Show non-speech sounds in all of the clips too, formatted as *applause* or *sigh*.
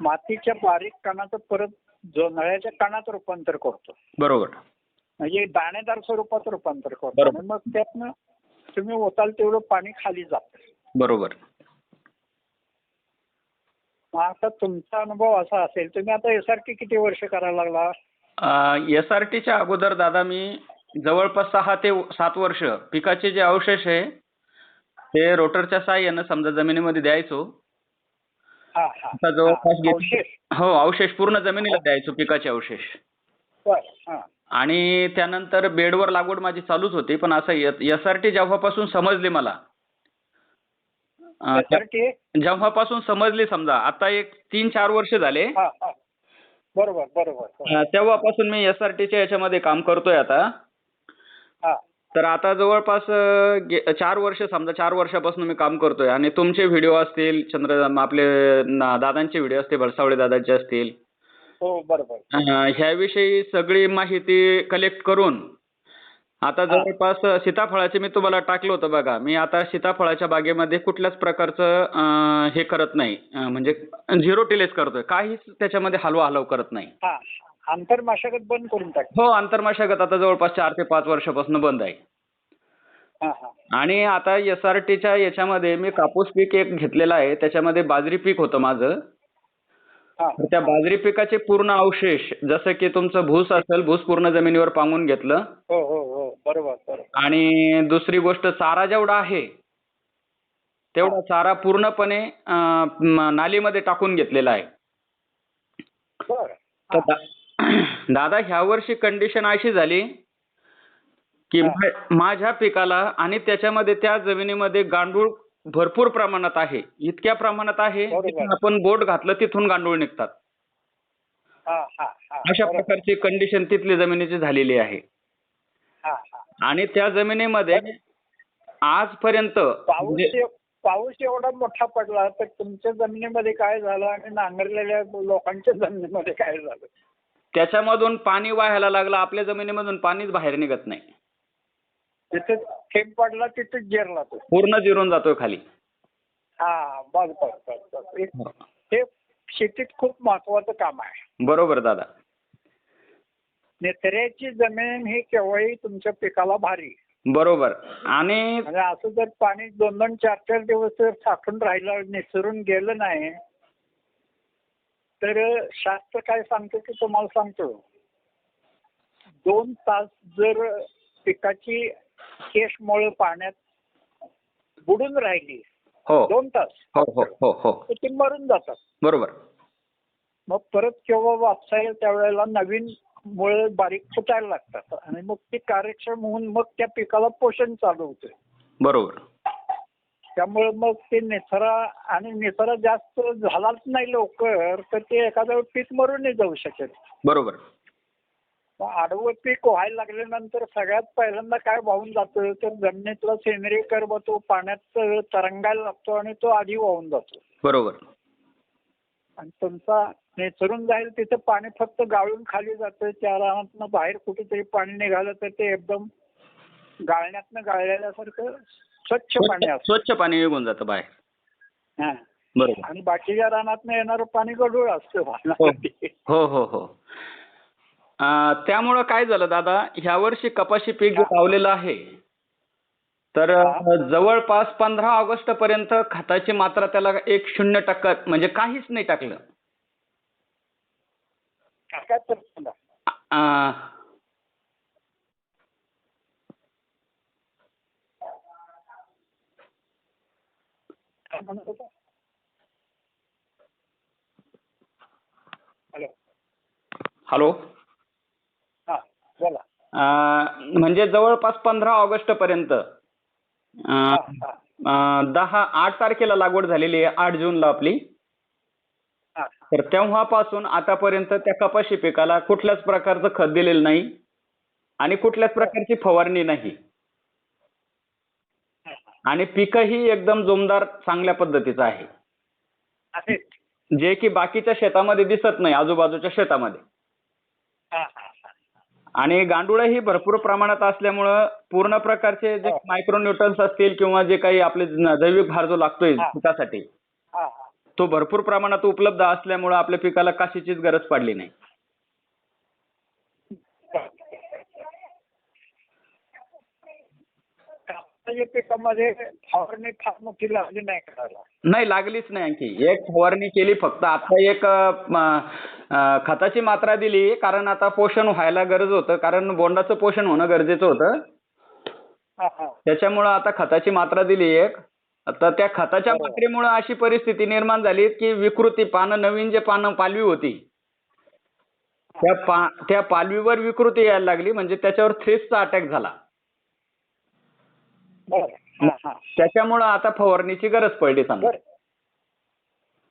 मातीच्या बारीक कणाचं परत जोंधळ्याच्या कणात रूपांतर करतो. बरोबर. म्हणजे दाणेदार स्वरूपात रूपांतर करतो. आणि मग त्यातनं तुम्ही ओताल तेवढं पाणी खाली जातं. बरोबर. मग आता तुमचा अनुभव असा असेल तुम्ही आता एसआरटी किती वर्ष करायला लागला? एस आर टीच्या अगोदर दादा मी जवळपास सहा ते सात वर्ष पिकाचे जे अवशेष आहे ते रोटरच्या साह्यानं समजा जमिनीमध्ये द्यायचो. आता जवळपास हा, अवशेष. हो अवशेष पूर्ण जमिनीला द्यायचो पिकाचे अवशेष. आणि त्यानंतर बेडवर लागवड माझी चालूच होती पण असं एस आर टी जेव्हापासून समजली मला. एसआरटी जेव्हापासून समजली समजा आता एक तीन चार वर्ष झाले. बरोबर बरोबर. तेव्हापासून मी एस आर टीच्या याच्यामध्ये काम करतोय आता. तर आता जवळपास गे- चार वर्ष समजा चार वर्षापासून मी काम करतोय आणि तुमचे व्हिडिओ असतील चंद्र आपले ना- दादांचे व्हिडिओ असतील भरसावळे दादांचे असतील. हो बरोबर. अं, ह्याविषयी सगळी माहिती कलेक्ट करून आता जवळपास सीताफळाचे मी तुम्हाला टाकलं होतं बघा. मी आता सीताफळाच्या बागेमध्ये कुठल्याच प्रकारचं अं, हे करत नाही. अं, म्हणजे झिरो टिलेस करतोय. काहीच त्याच्यामध्ये हलवा हलव करत नाही. हा. आंतर मशागत बंद करून टाक. हो आंतरमाशागत आता जवळपास चार ते पाच वर्षापासून बंद आहे. हा हा. आणि आता एस आर टीच्या याच्यामध्ये मी कापूस पीक एक घेतलेलं आहे त्याच्यामध्ये बाजरी पीक होतं माझं. हा. तर त्या बाजरी पिकाचे पूर्ण अवशेष जसं की तुमचं भूस असेल भूस पूर्ण जमिनीवर पांगून घेतलं. हो हो हो. बरोबर बरोबर. आणि दुसरी गोष्ट चारा जेवढा आहे तेवढा चारा पूर्णपणे अं, म- नालीमध्ये टाकून घेतलेला आहे. बर. तर दा- *clears throat* दादा ह्या वर्षी कंडिशन अशी झाली की माझ्या पिकाला आणि त्याच्यामध्ये त्या जमिनीमध्ये गांडूळ भरपूर प्रमाणात आहे. इतक्या प्रमाणात आहे आपण बोट घातलं तिथून गांडूळ निघतात. अशा. प्रकारची कंडिशन तिथली जमिनीची झालेली आहे. आणि त्या जमिनीमध्ये आजपर्यंत म्हणजे- पाऊस एवढा मोठा पडला तर तुमच्या जमिनीमध्ये काय झालं आणि नांगरलेल्या लोकांच्या जमिनीमध्ये काय झालं? त्याच्यामधून पाणी वाहायला लागलं आपल्या जमिनीमधून पाणीच बाहेर निघत नाही. तिथे थेंब पडला तिथे जिरला तो. पूर्ण जिरून जातोय खाली. हा बस बस बस बस. हे- हे. शेतीत खूप महत्वाचं काम आहे. बरोबर दादा. निचऱ्याची जमीन ही केव्हाही तुमच्या पिकाला भारी. बरोबर. आणि म्हणजे असं जर पाणी दोन दोन चार चार दिवस जर साठून राहिलं निसरून गेलं नाही तर शास्त्र काय सांगतो की तुम्हाला सांगतो. दोन तास जर पिकाची केशमुळे पाण्यात बुडून राहिली हो. दोन तास हो हो हो हो. ती मरून जातात. बरोबर. मग परत केव्हा वापसा येईल त्यावेळेला नवीन मुळे बारीक फुटायला लागतात आणि मग ती कार्यक्षम होऊन मग त्या पिकाला पोषण चालू होते बरोबर. त्यामुळे मग ते निचरा आणि निचरा जास्त झालाच नाही लवकर तर ते एखादं पीक मरूनही जाऊ शकेल बरोबर. मग आडवं पीक व्हायला लागल्यानंतर सगळ्यात पहिल्यांदा काय वाहून जातं तर जमिनीतला सेंद्रिय कर्ब तो पाण्यात तरंगायला लागतो आणि तो आधी वाहून जातो. बरोबर. आणि तुमचा निचरून जाईल तिथे पाणी फक्त गाळून खाली जातं त्या रानातनं बाहेर कुठेतरी पाणी निघालं तर ते एकदम गाळण्यातनं गाळलेल्यासारखं स्वच्छ पाणी स्वच्छ- असतं. स्वच्छ पाणी निघून जातं बाहेर. हा. बरोबर. आणि बाकीच्या रानातनं येणारं पाणी गढूळ असतं हो. हो हो हो. अं, त्यामुळं काय झालं दादा ह्या वर्षी कपाशी पीक जे लावलेलं आहे तर अं, जवळपास पंधरा ऑगस्ट पर्यंत खताची मात्रा त्याला एक शून्य टक्का म्हणजे काहीच नाही टाकलं. काय तर सांगा. अं, काय म्हणत होता हॅलो. हॅलो. हा बोला. अं, म्हणजे जवळपास पंधरा ऑगस्ट पर्यंत हा, हा, दहा आठ तारखेला लागवड झालेली आहे आठ जूनला आपली. हा. तर तेव्हापासून आतापर्यंत त्या कपाशी पिकाला कुठल्याच प्रकारचं खत दिलेलं नाही आणि कुठल्याच प्रकारची फवारणी नाही. आणि पीकही एकदम जोमदार चांगल्या पद्धतीचं आहे. जे की बाकीच्या शेतामध्ये दिसत नाही आजूबाजूच्या शेतामध्ये हा, हा, हा. आणि गांडूळही भरपूर प्रमाणात असल्यामुळं पूर्ण प्रकारचे जे हो. मायक्रोन्यूटन्स असतील किंवा जे काही आपले जैविक भार जो लागतोय हा. पिकासाठी हा, हा. तो भरपूर प्रमाणात उपलब्ध असल्यामुळं आपल्या पिकाला काशीचीच गरज पडली नाही कापसाच्या पिकामध्ये फवारणी फार मोठी लागली नाही करायला. नाही लागलीच नाही आणखी. एक फवारणी केली फक्त. आता एक अ, म, अ, खताची मात्रा दिली कारण आता पोषण व्हायला गरज होतं. कारण बोंडाचं पोषण होणं गरजेचं होतं. हा हा. त्याच्यामुळं आता खताची मात्रा दिली एक. आता त्या खताच्या. मात्रेमुळं अशी परिस्थिती निर्माण झाली की विकृती पानं नवीन जे पानं पालवी होती त्या पा त्या पालवीवर विकृती यायला लागली. म्हणजे त्याच्यावर थ्रिप्सचा अटॅक झाला. बरं. त्याच्यामुळं आता फवारणीची गरज पडली समजा. बरं.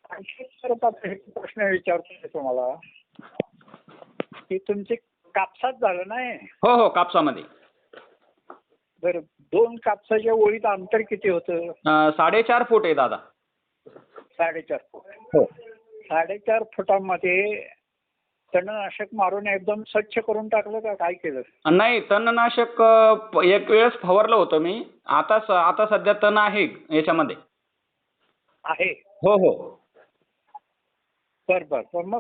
आणखी आता एक प्रश्न विचारतो तुम्हाला. की तुमचे कापसात झालं नाही? हो हो कापसामध्ये. बरं दोन कापसाच्या ओळीत अंतर किती होतं? अं, साडेचार फूट आहे दादा. साडेचार फूट. हो. साडेचार फुटामध्ये तणनाशक मारून एकदम स्वच्छ करून टाकलं का काय केलं? नाही तणनाशक अं, एक वेळेस फवारलं होतं मी. आता स- आता सध्या तण आहे याच्यामध्ये. आहे? हो हो. बर बर. पण मग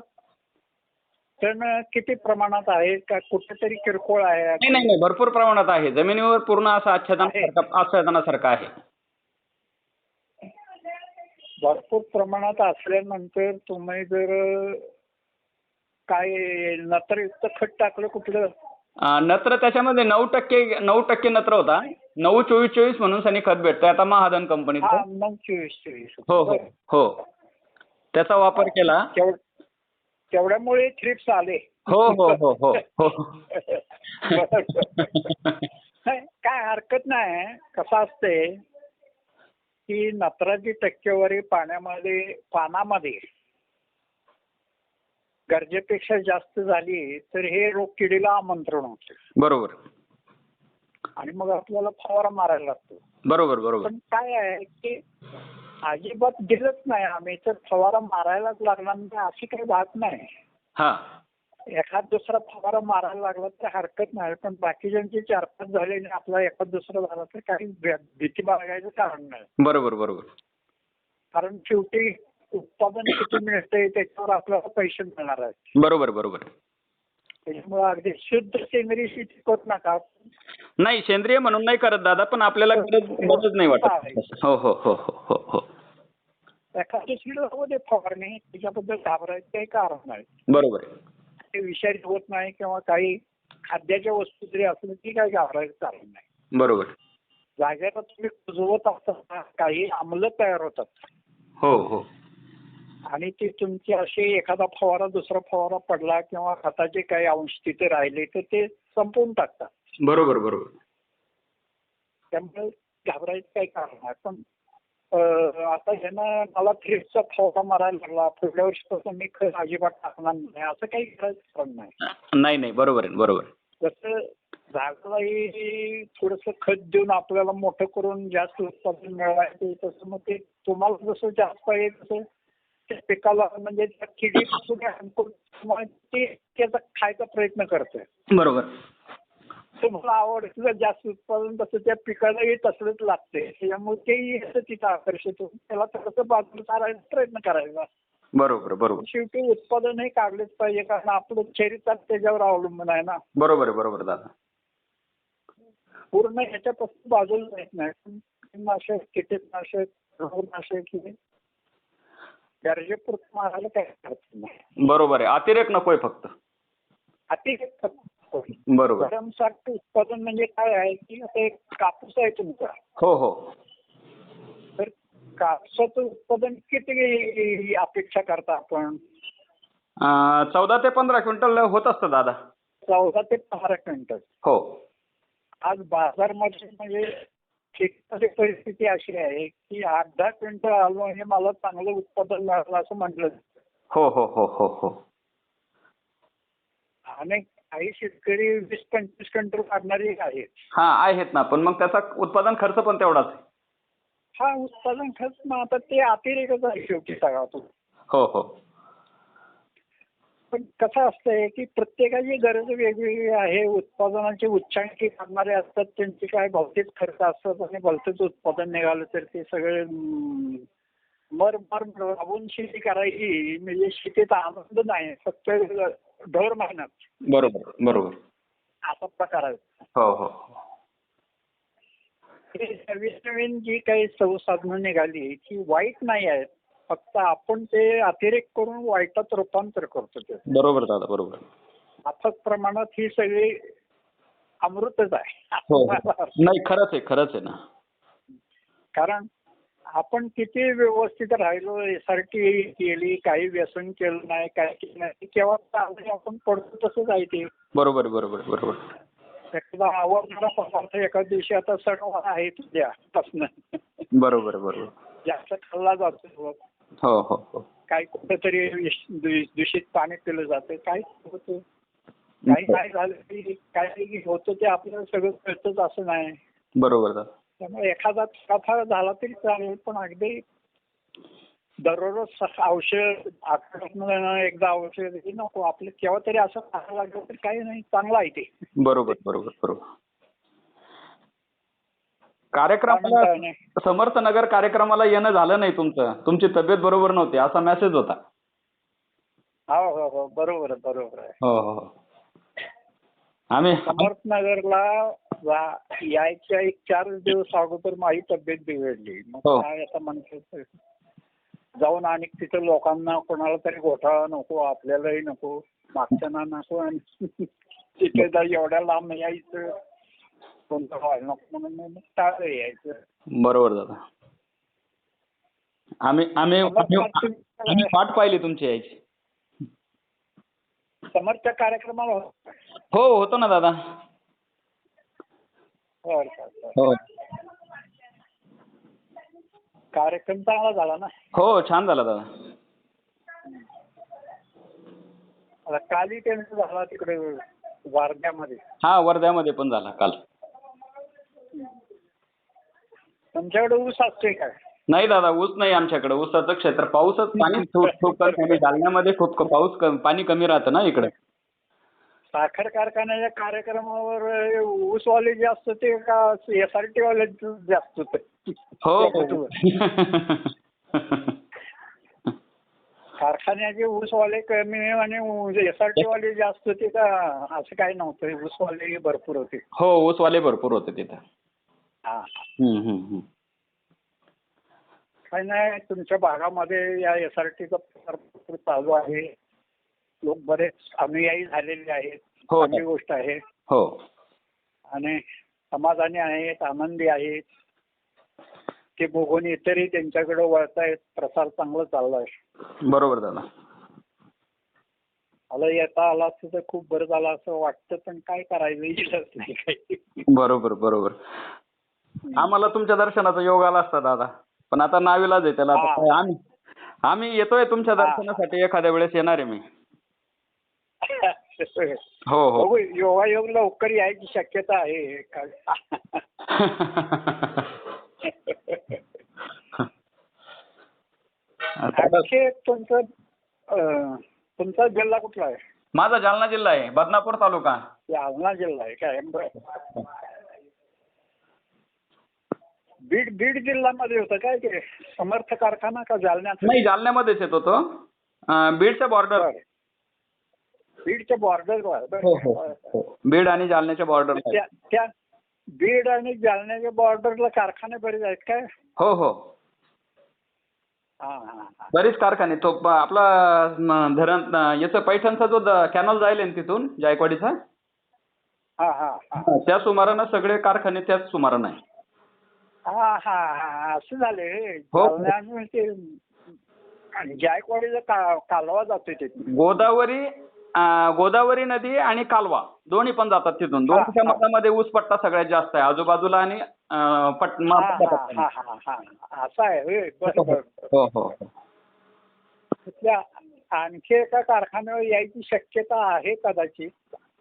तण किती प्रमाणात आहे? का कुठेतरी किरकोळ आहे? नाही नाही नाही. भरपूर प्रमाणात आहे. जमिनीवर पूर्ण असं आहे. आच्छादनासारखं आच्छादनासारखं आहे. भरपूर प्रमाणात असल्यानंतर तुम्ही जर काय नत्रयुक्त खत टाकलं कुठलं? नत्र त्याच्यामध्ये नऊ टक्के नऊ टक्के नत्र होता. नऊ चोवीस चोवीस म्हणून सनी खत भेटतंय. आता महादन हा कंपनीचं मग चोवीस चोवीस हो हो हो. त्याचा वापर केला. तेव- तेवढ्यामुळे थ्रिप्स आले. हो हो हो हो हो. नाही, काय हरकत नाही. कसं असते की नत्राची टक्केवारी पाण्यामध्ये पानामध्ये गरजेपेक्षा जास्त झाली तर हे रोग किडीला आमंत्रण होते. बरोबर. आणि मग आपल्याला फवारा मारायला लागतो. बरोबर बरोबर. पण काय आहे की अजिबात दिलंच नाही आम्ही तर फवारा मारायलाच लागणार नाही अशी काही बात नाही. हा. एखाद दुसरा फवारा मारायला लागला तर हरकत नाही पण बाकीच्यांचे चार पाच झाले आणि आपला एखाद दुसरा झाला तर काही भीती बाळगायचं कारण नाही. बरोबर बरोबर. कारण शेवटी उत्पादन किती मिळतंय त्याच्यावर आपल्याला पैसे मिळणार आहेत. बरोबर बरोबर. त्याच्यामुळे अगदी शुद्ध सेंद्रिय शेती करू नका. नाही सेंद्रिय म्हणून नाही करत दादा पण आपल्याला गरज गरज नाही वाटत. हो हो हो हो हो हो. फवारणी त्याच्याबद्दल घाबरायचं काही कारण नाही. बरोबर आहे. ते विषारी होत नाही किंवा काही खाद्याच्या वस्तू जरी असल्या ती काही घाबरायचं कारण नाही. बरोबर. जागेला तुम्ही कुजवत असताना काही आम्ल तयार होतात. हो हो. आणि ते तुमचे असे एखादा फवारा दुसरा फवारा पडला किंवा खताचे काही अंश तिथे राहिले तर ते संपवून टाकतात. बरोबर बरोबर. त्यामुळे घाबरायचं काही कारण नाही. पण आता ह्यानं मला थ्रिप्सचा फवारा मारायला लागला. पुढल्या वर्षीपासून मी खत अजिबात टाकणार नाही. असं काही करायचं कारण नाही. नाही नाही. बरोबर आहे बरोबर. जसं झाडालाही थोडस खत देऊन आपल्याला मोठं करून जास्त उत्पादन मिळवायचं तसं मग ते तुम्हाला जसं जास्त पाहिजे तसं पिकाला म्हणजे ते त्याचा खायचा प्रयत्न करतोय. बरोबर. तुम्हाला आवडतं जास्त उत्पादन तसं त्या पिकालाही तसलंच लागते त्याच्यामुळे तेही असं तिथं आकर्षित होऊन त्याला थोडंसं बाजूला सारायचा प्रयत्न करायचा. बरोबर बरोबर. शेवटी उत्पादन हे काढलेच पाहिजे कारण आपलं चरित्र त्याच्यावर अवलंबून आहे ना. बरोबर बरोबर दादा. पूर्ण ह्याच्यापासून बाजूला जात नाही. कीटकनाशक रोगनाशक हे गरजेपुरतं मारायला काही नाही. बरोबर आहे. अतिरेक नकोय फक्त. अतिरिक्त बरोबर. उत्पादन म्हणजे काय आहे की आता एक कापूस आहे तुमचा. हो हो. तर कापसाचं उत्पादन किती अपेक्षा करता आपण? अं, चौदा ते पंधरा क्विंटल होत असतं दादा. चौदा ते पंधरा क्विंटल. हो. आज बाजारमध्ये म्हणजे शेतीमध्ये परिस्थिती अशी आहे की आठ दहा क्विंटल आलो हे मला चांगलं उत्पादन मिळालं असं म्हटलं जातं. हो हो हो हो हो. आणि काही शेतकरी वीस पंचवीस क्विंटल काढणारे आहेत. हा आहेत ना पण मग त्याचा उत्पादन खर्च पण तेवढाच आहे. हा उत्पादन खर्च मग आता ते अतिरेकच आहे शेवटी सगळा तो हो हो. पण कसं असतंय की प्रत्येकाची गरज वेगवेगळी आहे. उत्पादनाचे उच्चांकी करणारे असतात त्यांचे काय भौतिक खर्च असतात आणि भलतेच उत्पादन निघालं तर ते सगळे मर मर राबून शेती करायची. म्हणजे शेतीचा आनंद नाही फक्त ढोर मेहनत बरोबर बरोबर. असा प्रकार आहे. हो हो. हे नवीन नवीन जी काही संसाधनं निघाली ती वाईट नाही आहेत. फक्त आपण ते अतिरेक करून वाईटात रूपांतर करतो ते. बरोबर दादा बरोबर. माफक प्रमाणात ही सगळी अमृतच हो आहे नाही खरंच आहे खरंच आहे ना. कारण आपण किती व्यवस्थित राहिलो टी केली काही व्यसन केलं नाही काय केलं नाही केव्हा आपण पडतो तसंच आहे ते. बरोबर बरोबर बरोबर. एखादा आवडणारा पदार्थ एका दिवशी आता सण आहे तुझ्यापासून बरोबर बरोबर. जास्त खाल्ला जातो. हो हो हो. काही कुठेतरी दूषित पाणी पिलं जातं. काय होतं? काही काय झालं की काही होतं ते आपल्याला सगळं कळतच असं नाही. बरोबर त्यामुळे एखादा थोडाफार झाला तरी चालेल पण अगदी दररोज औषध एकदा औषध नको. आपलं केव्हा तरी असं लागलं तर काही नाही चांगलं आहे ते. बरोबर बरोबर बरोबर. काय कार्यक्रमाला. समर्थ नगर कार्यक्रमाला येणं झालं नाही तुमचं. तुमची तब्येत बरोबर नव्हती. असा मेसेज होता. हो हो हो. बरोबर आहे बरोबर आहे. हो हो हो. आम्ही समर्थनगरला यायच्या एक चार दिवस अगोदर माझी तब्येत बिघडली. मग हो. काय आता म्हणतो जाऊन आणि तिथं लोकांना कोणाला तरी घोटाळा नको आपल्यालाही नको मागच्यांना नको आणि *laughs* तिथे एवढ्या लांब यायचं. कोणतं व्हायला नको म्हणून मग टाळलं यायचं. बरोबर दादा. आम्ही आम्ही आम्ही आम्ही वाट पाहिली तुमची यायची. समर्थ कार्यक्रमाला होतं. हो होतो ना दादा. बरं, बरं, बरं. हो. कार्यक्रम चांगला झाला ना? हो छान झाला दादा. आता कालही त्यांचा झाला तिकडे वारध्यामध्ये हा वर्ध्यामध्ये पण झाला काल. तुमच्याकडे ऊस असते काय नाही दादा ऊस नाही आमच्याकडे. ऊसाचं क्षेत्र पाऊसच पाणी खूप खूप कमी जालन्यामध्ये खूप पाऊस पाणी कमी राहतं ना इकडे. साखर कारखान्याच्या कार्यक्रमावर ऊसवाले जे असतं ते का एस आर टी वाले जास्त होते हो. *laughs* कारखान्याचे ऊसवाले कमी आणि एस आर टी वाले जास्त होते का असं काही नव्हतं. ऊसवाले भरपूर होते. हो ऊसवाले भरपूर होते तिथं. हा. हम्म, हम्म, हम्म. काही नाही तुमच्या भागामध्ये या एस आर टीचा चालू आहे. लोक बरेच अनुयायी झालेले आहेत. हो. चांगली गोष्ट आहे. हो. आणि समाधानी आहेत आनंदी आहेत. ते बघून इतरही त्यांच्याकडे वळतायत प्रसार चांगला चाललाय बरोबर दादा. मला येता आला असतं तर खूप बरं झालं असं वाटतं पण काय करायचं? इलाज नाही काही. बरोबर बरोबर. आम्हाला तुमच्या दर्शनाचा योग आला असता दादा. पण आता नाविलाज आहे त्याला आता. काय आम्ही आम्ही येतोय तुमच्या हा. दर्शनासाठी एखाद्या वेळेस येणार आहे मी. *laughs* हो हो. बघू योगायोग लवकर यायची शक्यता आहे. *laughs* आता- तुमचं अं, तुमचा जिल्हा कुठला आहे? माझा जालना जिल्हा आहे बदनापूर तालुका. जालना जिल्हा आहे काय? बरं. बीड बीड जिल्ह्यामध्ये होतं काय ते? समर्थ कारखाना का जालन्यात नाही जालन्यामध्येच येतो तो अं, बीडच्या बॉर्डर बरं. बीडच्या बॉर्डरवर हो हो हो. बीड आणि जालन्याच्या बॉर्डर त्या बीड आणि जालन्याच्या बॉर्डरला कारखाने बरेच आहेत काय? हो हो. हा हा हा. बरेच कारखाने. तो आपला धरण याचं पैठणचा जो कॅनॉल जाईल तिथून जायकवाडीचा? हा हा हा. त्या सुमारानं सगळे कारखाने त्याच सुमारानं आहे हा हा हा असं झाले हो. ते जायकवाडीचा का कालवा जातोय तिथून गोदावरी अं, गोदावरी नदी आणि कालवा. दोन्ही पण जातात तिथून. दोन्हीच्या हा. मधामध्ये ऊस पट्टा सगळ्यात जास्त आहे. आजूबाजूला आणि अं, पट हा हा. हा हा हा. असं आहे होय. बरं बरं हो हो हो. तिथल्या आणखी एका कारखान्यावर यायची शक्यता आहे कदाचित.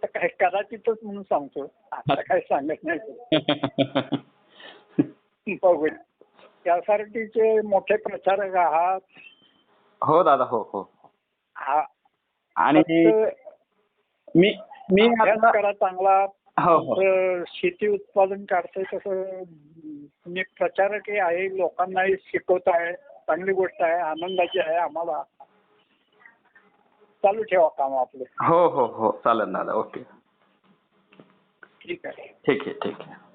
काय कदाचितच म्हणून सांगतो. आता काय सांगत नाही. *laughs* बघूया. त्यासाठीचे मोठे प्रचारक आहात. हो दादा हो हो. हा आणि मी मी अभ्यास करा चांगला. हो हो. जसं शेती उत्पादन काढतंय तसं तुम्ही प्रचारकही आहे लोकांनाही शिकवत आहे. चांगली गोष्ट आहे आनंदाची आहे आम्हाला. चालू ठेवा काम आपलं. हो हो हो. चालेल दादा ओके. ठीक आहे. ठीक आहे ठीक आहे.